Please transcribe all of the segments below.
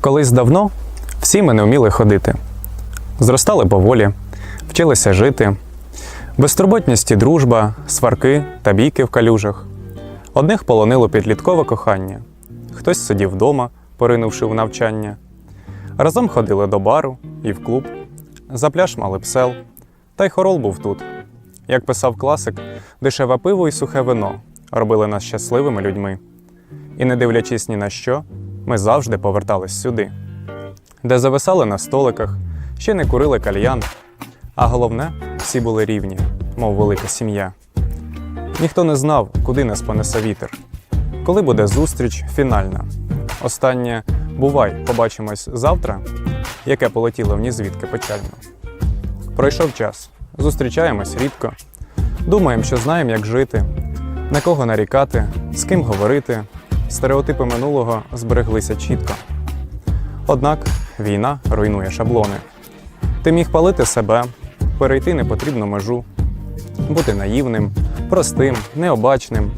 Колись давно всі ми не вміли ходити. Зростали поволі, вчилися жити. Безтурботність і дружба, сварки та бійки в калюжах. Одних полонило підліткове кохання, хтось сидів вдома, поринувши в навчання. Разом ходили до бару і в клуб, за пляж мали псел, та й хорол був тут. Як писав класик, дешеве пиво і сухе вино робили нас щасливими людьми. І не дивлячись ні на що, ми завжди повертались сюди, де зависали на столиках, ще не курили кальян, а головне, всі були рівні, мов велика сім'я. Ніхто не знав, куди нас понесе вітер, коли буде зустріч фінальна. Останнє бувай, побачимось завтра, яке полетіло в нізвідки печально. Пройшов час, зустрічаємось рідко, думаємо, що знаємо, як жити, на кого нарікати, з ким говорити. Стереотипи минулого збереглися чітко. Однак війна руйнує шаблони. Ти міг палити себе, перейти непотрібну межу, бути наївним, простим, необачним.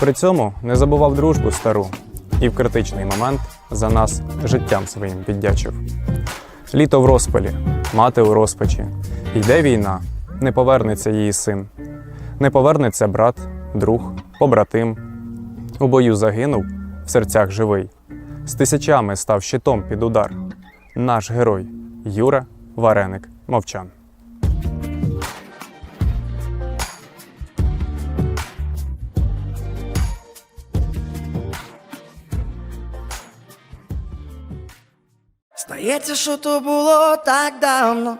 При цьому не забував дружбу стару і в критичний момент за нас життям своїм піддячив. Літо в розпалі, мати у розпачі. Йде війна, не повернеться її син, не повернеться брат, друг, побратим. У бою загинув, в серцях живий. З тисячами став щитом під удар. Наш герой Юра Вареник Мовчан. Здається, що то було так давно.